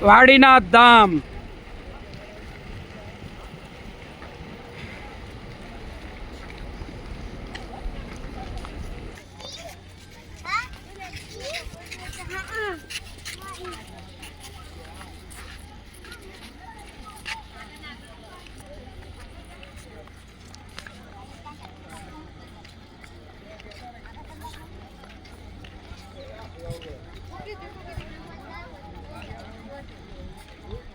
વાડીનાથ ધામ.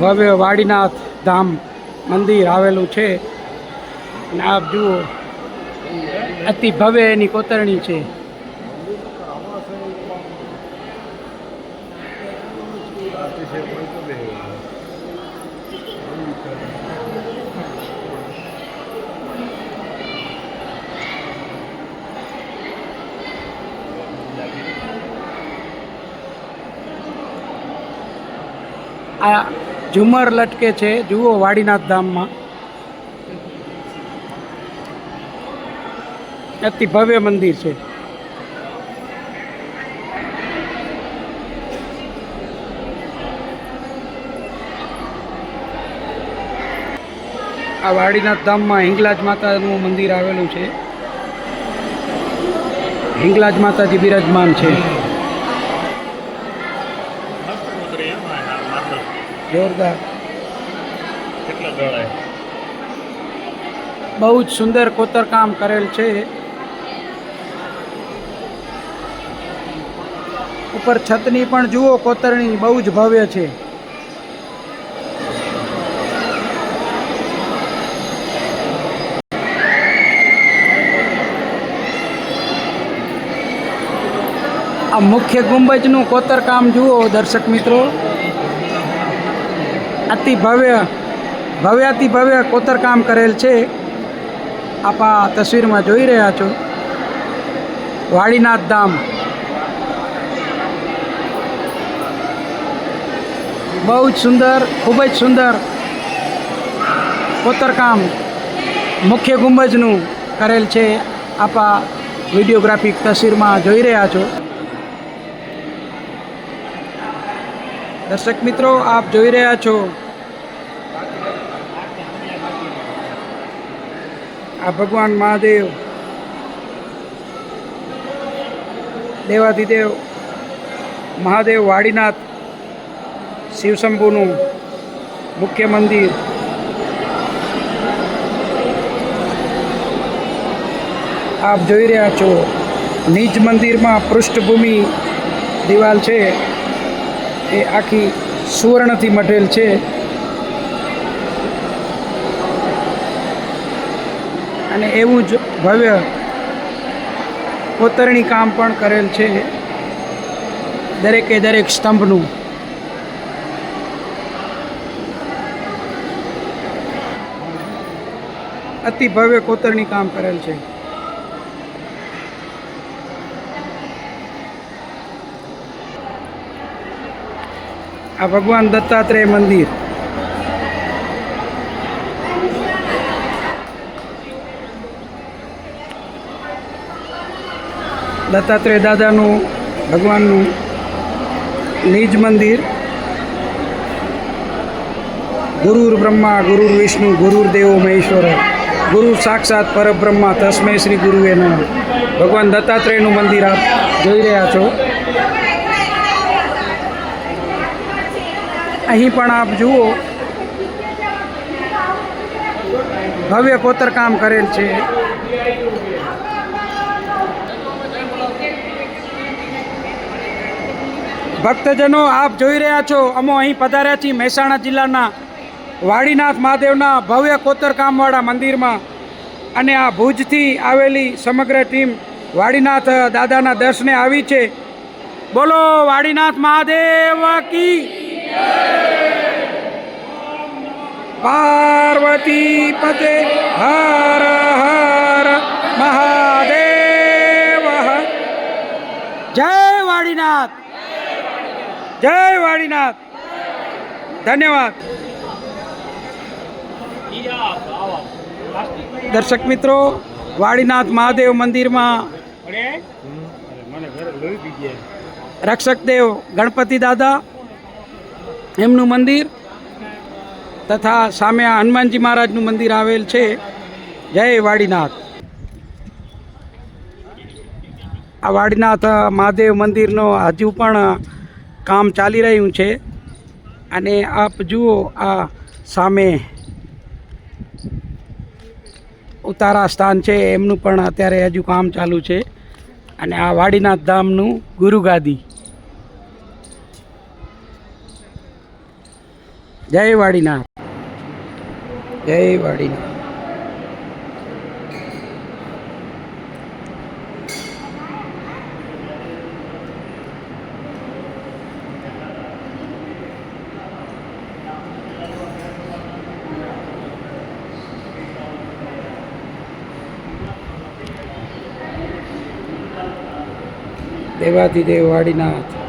ભવ્ય વાડીનાથ ધામ મંદિર આવેલું છે. અને આપ જુઓ અતિ ભવ્ય એની કોતરણી છે. આ ઝુમર લટકે છે, જુઓ વાડીનાથ ધામમાં. અતિ ભવ્ય મંદિર છે. આ વાડીનાથ ધામમાં હિંગલાજ માતાનું મંદિર આવેલું છે. હિંગલાજ માતાજી બિરાજમાન છે. જોરદાર. બહુ જ સુંદર કોતરકામ કરેલ છે. ઉપર છતની પણ જુઓ કોતરણી બહુ જ ભવ્ય છે. આ મુખ્ય ગુંબજનું કોતરકામ જુઓ દર્શક મિત્રો. અતિ ભવ્ય ભવ્યાતિ ભવ્ય કોતરકામ કરેલ છે. આપ આ તસવીરમાં જોઈ રહ્યા છો. વાડીનાથ ધામ. બહુ જ સુંદર, ખૂબ જ સુંદર કોતરકામ મુખ્ય ગુંબજનું કરેલ છે. આપ વિડીયોગ્રાફિક તસવીરમાં જોઈ રહ્યા છો. દર્શક મિત્રો, આપ જોઈ રહ્યા છો આ ભગવાન મહાદેવ દેવાધિદેવ મહાદેવ વાડીનાથ, શિવશંભુનું મુખ્ય મંદિર. આપ જોઈ રહ્યા છો નિજ મંદિરમાં પૃષ્ઠભૂમિ દિવાલ છે. એ આખી સુવર્ણથી મઢેલ છે. અને એવું જ ભવ્ય કોતરણી કામ પણ કરેલ છે દરેકે દરેક સ્તંભનું. અતિ ભવ્ય કોતરણી કામ કરેલ છે. આ ભગવાન દત્તાત્રેય મંદિર. દત્તાત્રેય દાદાનું, ભગવાનનું નિજ મંદિર. ગુરુર બ્રહ્મા, ગુરુર વિષ્ણુ, ગુરુર દેવો મહેશ્વર. ગુરુ સાક્ષાત પરબ્રહ્મા તસ્મે શ્રી ગુરુએ નમઃ. ભગવાન દત્તાત્રેયનું મંદિર આપ જોઈ રહ્યા છો. અહીં પણ આપ જુઓ. ભવ્ય કોતરકામ કરેલ છે. ભક્તજનો, આપ જોઈ રહ્યા છો, અમો અહીં પધાર્યા છીએ મહેસાણા જિલ્લાના વાડીનાથ મહાદેવના ભવ્ય કોતરકામવાળા મંદિરમાં. અને આ ભુજથી આવેલી સમગ્ર ટીમ વાડીનાથ દાદાના દર્શને આવી છે. બોલો, વાડીનાથ મહાદેવ કી પાર્વતી પતે હર હર મહાદેવ. જય વાડીનાથ. જય વાડીનાથ. ધન્યવાદ. દર્શક મિત્રો વાડીનાથ મહાદેવ મંદિરમાં રક્ષક દેવ ગણપતિ દાદા એમનું મંદિર તથા સામે આ હનુમાનજી મહારાજનું મંદિર આવેલ છે. જય વાડીનાથ. આ વાડીનાથ મહાદેવ મંદિરનો હજુ પણ કામ ચાલી રહ્યું છે. અને આપ જુઓ આ સામે ઉતારા સ્થાન છે. એમનું પણ અત્યારે હજુ કામ ચાલુ છે. અને આ વાડીનાથ ધામનું ગુરુગાદી. જય વાડીનાથ. જય વાડીનાથ. દેવ વાડીનાથ.